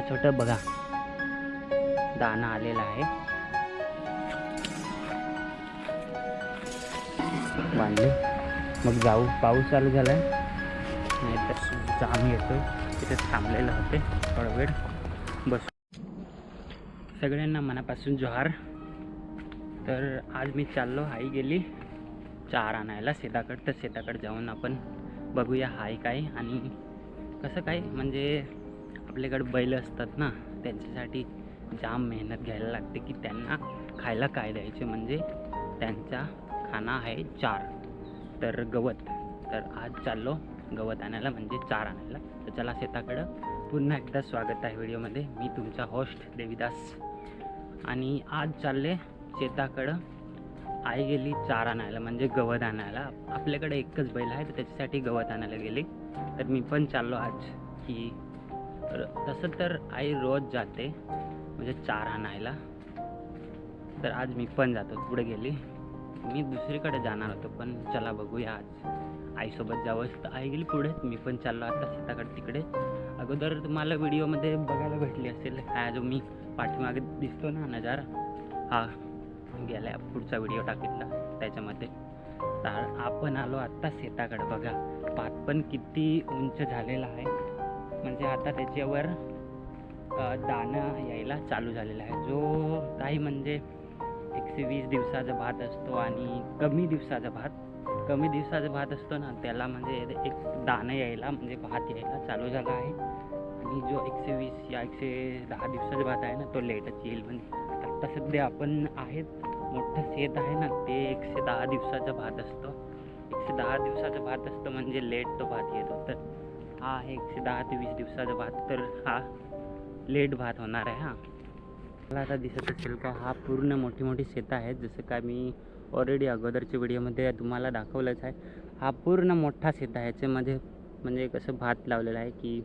छोटं छोटं बघा. दाणं आलेला आहे. बांधले. मग जाऊ पाऊस चालू झाला नाही तर जाम येतोय. तिथे थांबलेलं होते. थोडा वेळ बस. सगळ्यांना मनापासून जोहार. तर आज मी चाललो आई गेली. चार आणायला शेताकड तर शेताकडे जाऊन आपण बघूया हाय काय आणि कसं काय. म्हणजे आपल्याकडे बैल असतात ना त्यांच्यासाठी जाम मेहनत घ्यायला लागते की त्यांना खायला काय द्यायचे. म्हणजे त्यांचा खाना आहे चार. तर गवत. तर आज चाललो गवत आणायला म्हणजे चार आणायला. तर चला शेताकडं पुन्हा एकदा स्वागत आहे व्हिडिओमध्ये. मी तुमचा होस्ट देवीदास. आणि आज चालले शेताकडं. आई गेली चार आणायला म्हणजे गवत आणायला. आपल्याकडे एकच बैल आहे तर त्याच्यासाठी गवत आणायला गेली. तर मी पण चाललो आज की तसं तर आई रोज जाते म्हणजे चार आणायला तर आज मी पण जातो पुढे गेली. मी दुसरीकडे जाणार होतो पण चला बघूया आज. आईसोबत जावंच तर आई गेली पुढे. मी पण चाललो आता शेताकडे तिकडे. अगोदर तुम्हाला व्हिडिओमध्ये बघायला भेटली असेल हा जो मी पाठीमागे दिसतो ना नजारा हा गेला पुढचा व्हिडिओ टाकितला त्याच्यामध्ये. तर आपण आलो आत्ता शेताकडे बघा. पात पण किती उंच झालेला आहे. म्हणजे आता त्याच्यावर दाणं यायला चालू झालेला आहे. जो काही म्हणजे एकशे वीस दिवसाचा भात असतो आणि कमी दिवसाचा भात कमी दिवसाचा भात असतो ना त्याला म्हणजे एक दाणं यायला म्हणजे भात यायला चालू झाला आहे. आणि जो एकशे वीस या एकशे दहा दिवसाचा भात आहे ना तो लेटच येईल. म्हणजे आत्ता सध्या आपण आहेत मोठं शेत आहे ना ते एकशे दहा दिवसाचा भात असतो. एकशे दहा दिवसाचा भात असतो म्हणजे लेट तो भात येतो. तर हा आहे एकशे दहा ते वीस दिवसाचा भात तर हा लेट भात होणार आहे हा. मला आता दिसत असेल का हा पूर्ण मोठी मोठी शेतं आहेत जसं का मी ऑलरेडी अगोदरच्या व्हिडिओमध्ये तुम्हाला दाखवलंच आहे. हा पूर्ण मोठा शेत आहे याच्यामध्ये म्हणजे कसं भात लावलेला आहे की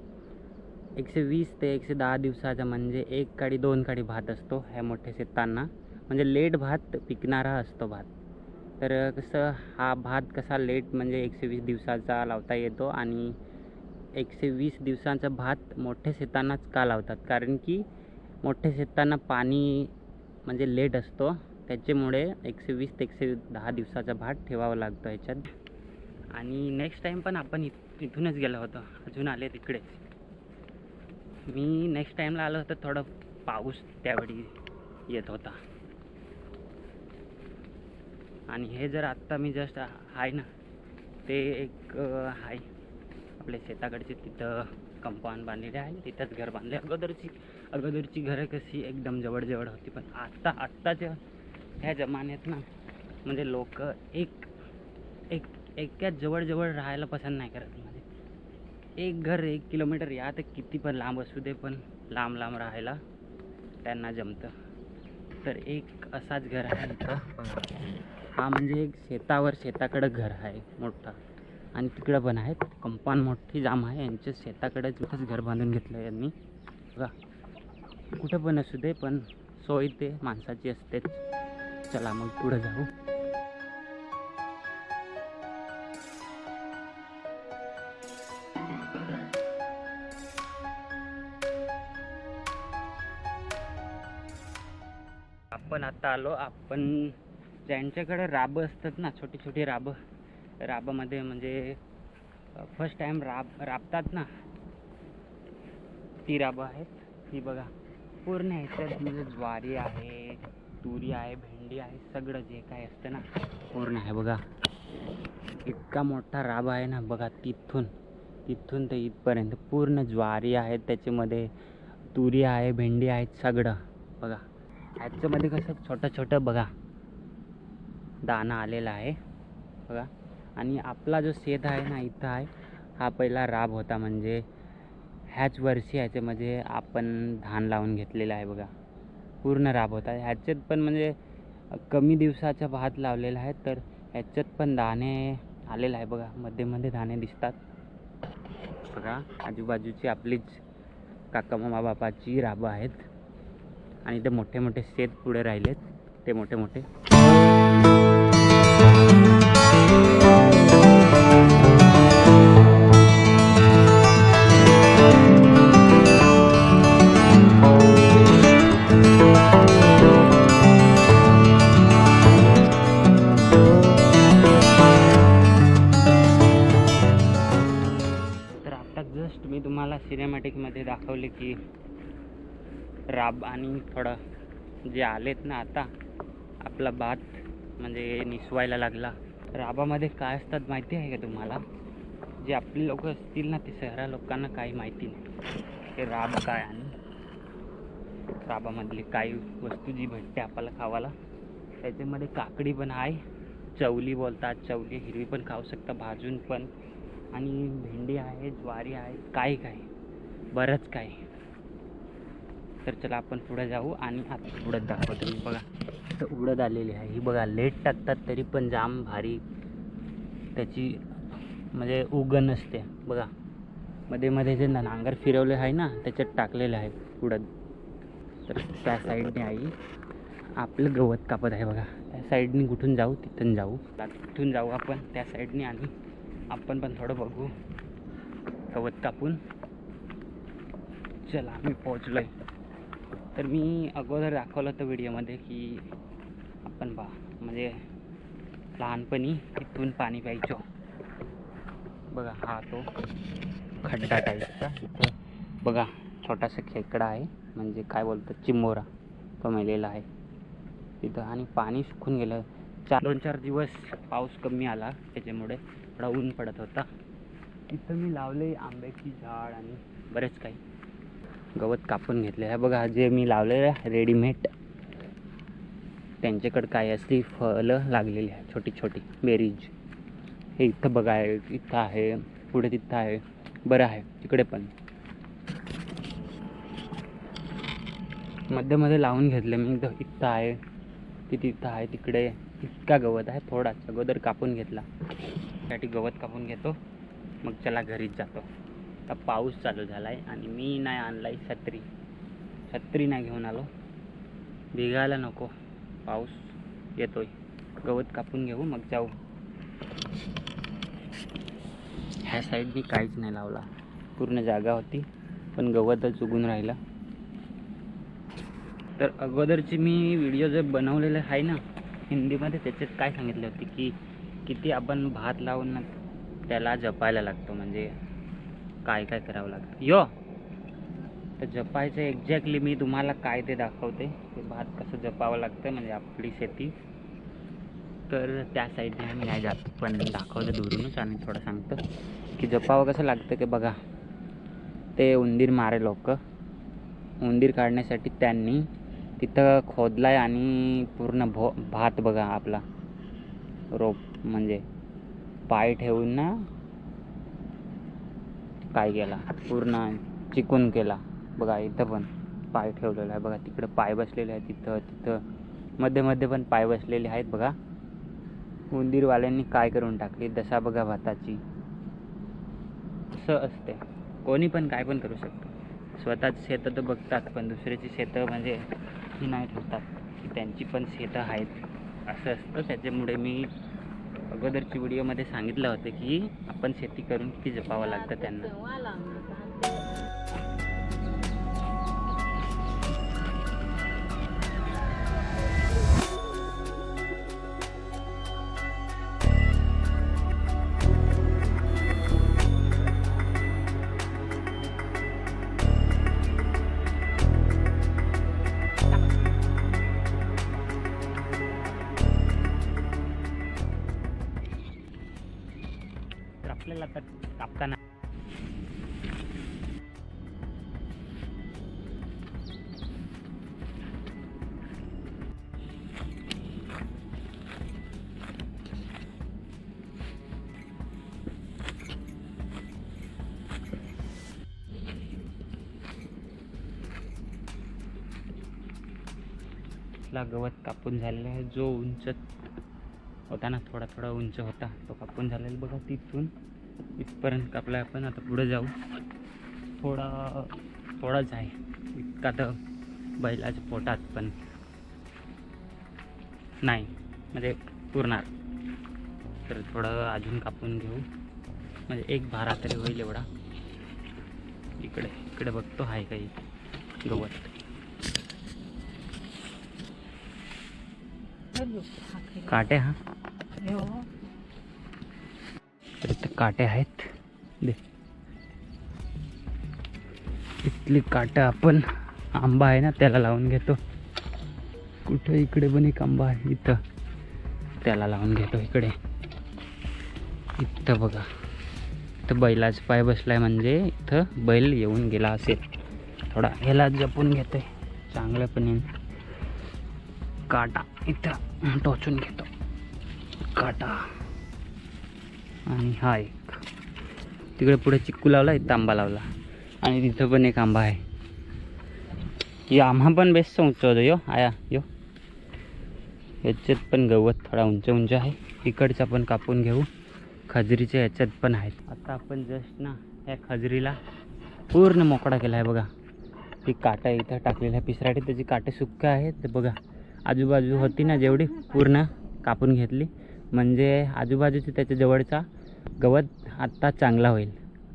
एकशे वीस ते एकशे दहा दिवसाचा म्हणजे एक काडी दोन काडी भात असतो ह्या मोठ्या शेतांना. म्हणजे लेट भात पिकणारा असतो भात. तर कसं हा भात कसा लेट म्हणजे एकशे वीस दिवसाचा लावता येतो आणि एकशे वीस दिवसांचा भात मोठ्या शेतांनाच का लावतात? कारण की मोठ्या शेतांना पाणी म्हणजे लेट असतो. त्याच्यामुळे एकशे वीस ते एकशे दहा दिवसाचा भात ठेवावा लागतो याच्यात. आणि नेक्स्ट टाईम पण आपण इथ इथूनच गेलो होतो. अजून आले तिकडेच मी नेक्स्ट टाईमला आलो होतो थोडं पाऊस त्यावेळी येत होता. आणि हे जर आत्ता मी जस्ट आहे ना ते एक आहे. आपल्या शेताकडचे तिथं कंपाऊंड बांधलेले आहे. तिथंच घर बांधले. अगोदरची अगोदरची घरं कशी एकदम जवळजवळ होती पण आत्ता आत्ताच्या ह्या जमान्यात ना म्हणजे लोक एक एक एकाच जवळजवळ राहायला पसंत नाही करत. म्हणजे एक घर एक किलोमीटर या तर किती पण लांब असू दे पण लांब लांब राहायला त्यांना जमतं. तर एक असाच घर आहे. इथं हा म्हणजे एक शेतावर शेताकडं घर आहे मोठा. आणि तिकडं पण आहेत. कंपाऊंड मोठी जाम आहे. यांच्या शेताकडेच घर बांधून घेतलं यांनी. बघा. कुठं पण असू दे पण सोय ते माणसाची असतेच चला मग पुढं जाऊ. आपण आता आलो. आपण ज्यांच्याकडे राबं असतात ना छोटी छोटी राबं. राबामध्ये म्हणजे फर्स्ट टाईम राब राबतात ना ती राबं आहेत. ही बघा पूर्ण ह्याच्यात म्हणजे ज्वारी आहे तुरी आहे भेंडी आहे सगळं जे काय असतं ना पूर्ण आहे बघा. इतका मोठा राब आहे ना बघा तिथून तिथून ते इथपर्यंत पूर्ण ज्वारी आहे त्याच्यामध्ये तुरी आहे भेंडी आहेत सगळं बघा. ह्याच्यामध्ये कसं छोटं छोटं बघा दाणा आलेला आहे बघा. आणि आपला जो शेत आहे ना इथं आहे हा पहिला राब होता म्हणजे ह्याच वर्षी ह्याच्यामध्ये आपण धान लावून घेतलेला आहे बघा. पूर्ण राब होता. ह्याच्यात पण म्हणजे कमी दिवसाचा भात लावलेला आहे तर ह्याच्यात पण दाणे आलेलं आहे बघा. मध्ये मध्ये दाणे दिसतात. बघा आजूबाजूची आपलीच काका मामा बापाची राबं आहेत. आणि ते मोठे मोठे शेत पुढे राहिलेत. ते मोठे मोठे. आणि थोडं जे आलेत ना आता आपला भात म्हणजे निसवायला लागला. राबामध्ये काय असतात माहिती आहे का तुम्हाला? जे आपली लोक असतील ना ते शहरा लोकांना काही माहिती नाही. ते राब काय आणि? राबामधली काही वस्तू जी भेटते आपल्याला खावाला त्याच्यामध्ये काकडी पण आहे. चवली बोलतात चवली हिरवी पण खाऊ शकता भाजून पण. आणि भेंडी आहे ज्वारी आहे काही काही बरंच काही. तर चला आपण पुढे जाऊ आणि आता उडद दाखवतो मी बघा. तर उडद आलेली आहे. ही बघा लेट टाकतात तरी पण जाम भारी त्याची म्हणजे उगण असते. बघा मध्ये मध्ये जे नांगर फिरवले आहे ना त्याच्यात टाकलेले आहे उडद तर त्या साईडने आई आपलं गवत कापत आहे बघा. त्या साईडने कुठून जाऊ तिथून जाऊ. तिथून जाऊ आपण. त्या साईडने आणि आपण पण थोडं बघू. गवत कापून. चला आम्ही पोहोचलो आहे तर मी अगोदर दाखवलं होतं व्हिडिओमध्ये की आपण बा म्हणजे लहानपणी इथून पाणी प्यायचो. बघा हा तो खड्डा टाईपचा. इथं बघा छोटासा खेकडा आहे. म्हणजे काय बोलतो चिमोरा तो मेलेला आहे. तिथं आणि पाणी सुकून गेलं. चार दोन चार दिवस पाऊस कमी आला. त्याच्यामुळे थोडा ऊन पडत होता. तिथं मी लावले आंब्याची झाड आणि बरेच काही. गवत कापून घेतले आहे बघा जे मी लावलेलं आहे रेडीमेड त्यांच्याकडे काय असली फळं लागलेली आहे छोटी छोटी बेरीज हे इथं बघा आहे इथं आहे पुढे तिथं आहे. बरं आहे तिकडे पण. मध्ये मध्ये लावून घेतले मी. इथं इथं आहे ती तिथं आहे तिकडे. इतका गवत आहे थोडाच अगोदर कापून घेतला. त्यासाठी गवत कापून घेतो. मग चला घरीच जातो. आता पाऊस चालू झाला आहे आणि मी नाही आणला आहे छत्री. छत्री नाही घेऊन आलो. भिगायला नको. पाऊस येतोय. गवत कापून घेऊ मग जाऊ. ह्या साईडनी काहीच नाही लावला. पूर्ण जागा होती पण गवतच उगून राहिला. तर अगोदरची मी व्हिडिओ जे बनवलेले आहे ना हिंदीमध्ये त्याच्यात काय सांगितले होते की किती आपण भात लावून त्याला जपायला लागतो. म्हणजे काय काय करावं लागतं? यो! तर जपायचं एक्झॅक्टली मी तुम्हाला काय ते दाखवते. ते भात कसं जपावं लागतं म्हणजे आपली शेती. तर त्या साईडने आम्ही नाही जात पण दाखवतं दुरूनच आणि थोडं सांगतो. की जपावं कसं लागतं की बघा. ते उंदीर मारे लोक. उंदीर काढण्यासाठी त्यांनी तिथं खोदलाय आणि पूर्ण भो भात बघा आपला. रोप म्हणजे पाय ठेवून ना काय केला? पूर्ण चिकून केला. बघा इथं पण पाय ठेवलेला आहे बघा. तिकडं पाय बसलेले आहेत तिथं तिथं. मध्ये मध्ये पण पाय बसलेले आहेत बघा. उंदीरवाल्यांनी काय करून टाकली? दशा बघा भाताची. असं असते. कोणी पण काय पण करू शकतो. स्वतःच शेतं तर बघतात पण दुसऱ्याची शेतं म्हणजे ही नाही ठेवतात. की त्यांची पण शेतं आहेत. असं असतं. त्याच्यामुळे मी अगोदरची व्हिडिओमध्ये सांगितलं होतं की आपण शेती करून किती जपावं लागतं त्यांना. आपला गवत कापून झालेला आहे. जो उंच होता ना थोडा थोडा उंच होता तो कापून झालेला बघा तिथून इथपर्यंत कापला आपण. आता पुढे जाऊ. थोडा थोडाच आहे. इतका तर बैलाच्या पोटात पण नाही. म्हणजे पुरणार. तर थोडं अजून कापून घेऊ. म्हणजे एक भारा तरी होईल एवढा. इकडे इकडे बघतो. आहे काही गवत. काटे हा. तर इथं काटे आहेत. दे. असली काटं आपण आंबा आहे ना त्याला लावून घेतो. कुठं इकडे पण एक आंबा आहे इथं. त्याला लावून घेतो इकडे. इथं बघा. इथं बैलाचा पाय बसलाय म्हणजे इथं बैल येऊन गेला असेल. थोडा ह्याला जपून घेतोय. चांगल्यापणे काटा. इथं टोचून घेतो. काटा. आणि हा एक. तिकडे पुढे चिक्कू लावला इथं आंबा लावला. आणि तिथं पण एक आंबा आहे. या आंबा पण बेस्ट उंच होतो यो आया यो. याच्यात पण गवत थोडा उंच उंच आहे. इकडचा पण कापून घेऊ. खजरीच्या याच्यात पण आहेत. आता आपण जस्ट ना या खजरीला पूर्ण मोकळा केला आहे बघा. ती काटा इथं टाकलेल्या आहे. पिसराटी त्याची काटे सुक्क आहेत. बघा. आजूबाजू होती ना जेवढी पूर्ण कापून घेतली. म्हणजे आजूबाजूची त्याच्या जवळचा गवत आत्ता चांगला होईल.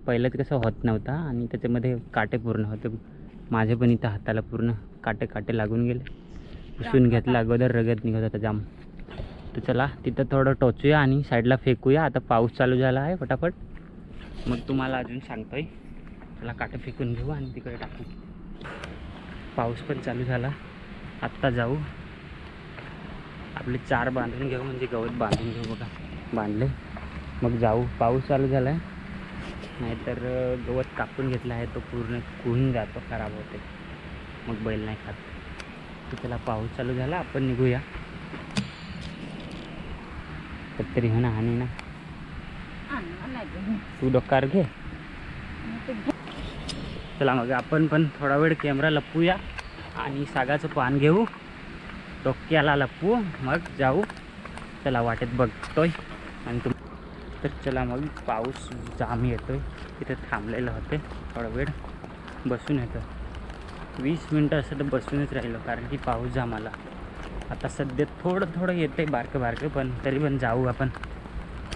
पहिलं कसं होत नव्हता आणि त्याच्यामध्ये काटे पूर्ण होते. माझे पण इथं हाताला पूर्ण काटे काटे लागून गेले. पुसून घेतलं अगोदर रगत निघत होता जाम. तर चला तिथं थोडं टोचूया आणि साईडला फेकूया. आता पाऊस चालू झाला आहे फटाफट. मग तुम्हाला अजून सांगतोय. चला काटे फेकून घेऊ आणि तिकडे टाकू. पाऊस पण चालू झाला. आत्ता जाऊ. आपले चार बांधून घेऊ म्हणजे गवत बांधून घेऊ बघा. बांधले. मग जाऊ. पाऊस चालू झाला आहे नाहीतर गवत कापून घेतला आहे तो पूर्ण कुहून जातो खराब होते. मग बैल नाही खात. त्याला पाऊस चालू झाला आपण निघूया. तरी हो ना हानी ना. तू डोकार घे. चला मग आपण पण थोडा वेळ कॅमेरा लपवूया आणि सागाचं पान घेऊ. डोक्याला लपू मग जाऊ. चला वाटेत बघतोय. आणि तुम तर चला मग पाऊस जाम येतोय. तिथे थांबलेलं होते. थोडा वेळ बसून येतं वीस मिनटं असं तर बसूनच राहिलो कारण की पाऊस जाम आला. आता सध्या थोडं थोडं येतं आहे बारकं बारकं पण तरी पण जाऊ आपण.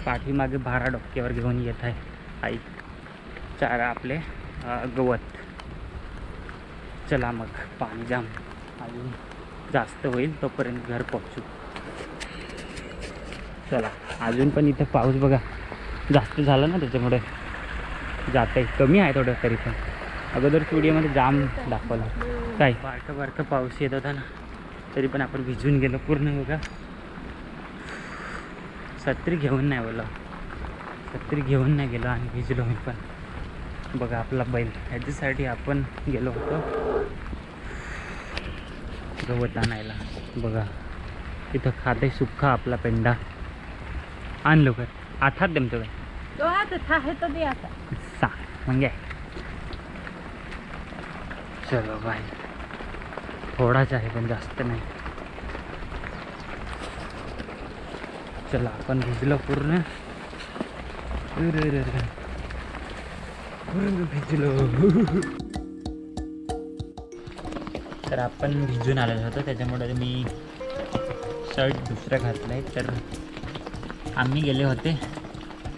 पाठीमागे भारा डोक्यावर घेऊन येत आहे. आई चारा आपले गवत. चला मग पाणी जाम. अजून जास्त होईल तोपर्यंत घर पोहोचू. चला अजून पण इथं पाऊस बघा. जास्त झाला ना त्याच्यामुळे. जात आहे. कमी आहे थोडं तरी पण. अगोदर स्टुडिओमध्ये जाम दाखवलं. काय? बारकं बारकं पाऊस येत होता ना. तरी पण आपण भिजून गेलो पूर्ण बघा. छत्री घेऊन नाही बोला छत्री घेऊन नाही गेलो आणि भिजलो मी पण. बघा आपला बैल. ह्याच्यासाठी आपण गेलो होतो. गवत आणायला. बघा तिथं खाते सुक्का आपला पेंडा आण लवकर. आठात दमतो काय मग आहे चलो बाय थोडाच आहे पण जास्त नाही. चला आपण भिजलो. पूर्ण भिजलो. तर आपण भिजून आलेलो होतो त्याच्यामुळे मी शर्ट दुसरं घातलं आहे तर आम्ही गेले होते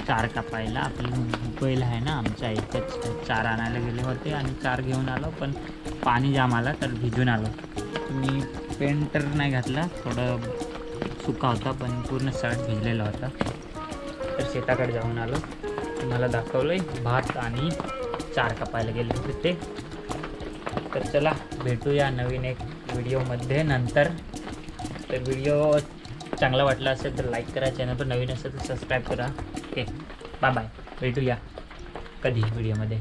चार कापायला. आपली बैल आहे ना आमच्या एकच चार आणायला गेले होते आणि चार घेऊन आलो पण पाणी जाम आला तर भिजून आलो. मी पेंट तर नाही घातला थोडं सुका होता पण पूर्ण शर्ट भिजलेला होता. तर शेताकडे जाऊन आलो. तुम्हाला दाखवलं आहे भात आणि चार कापायला गेले होते ते. तर चला भेटूया नवीन एक व्हिडिओमध्ये नंतर. तर व्हिडिओ चांगला वाटला असेल तर लाईक करा चॅनल पण नवीन असेल तर सबस्क्राईब करा. ओके बाय बाय भेटूया कधी व्हिडिओमध्ये.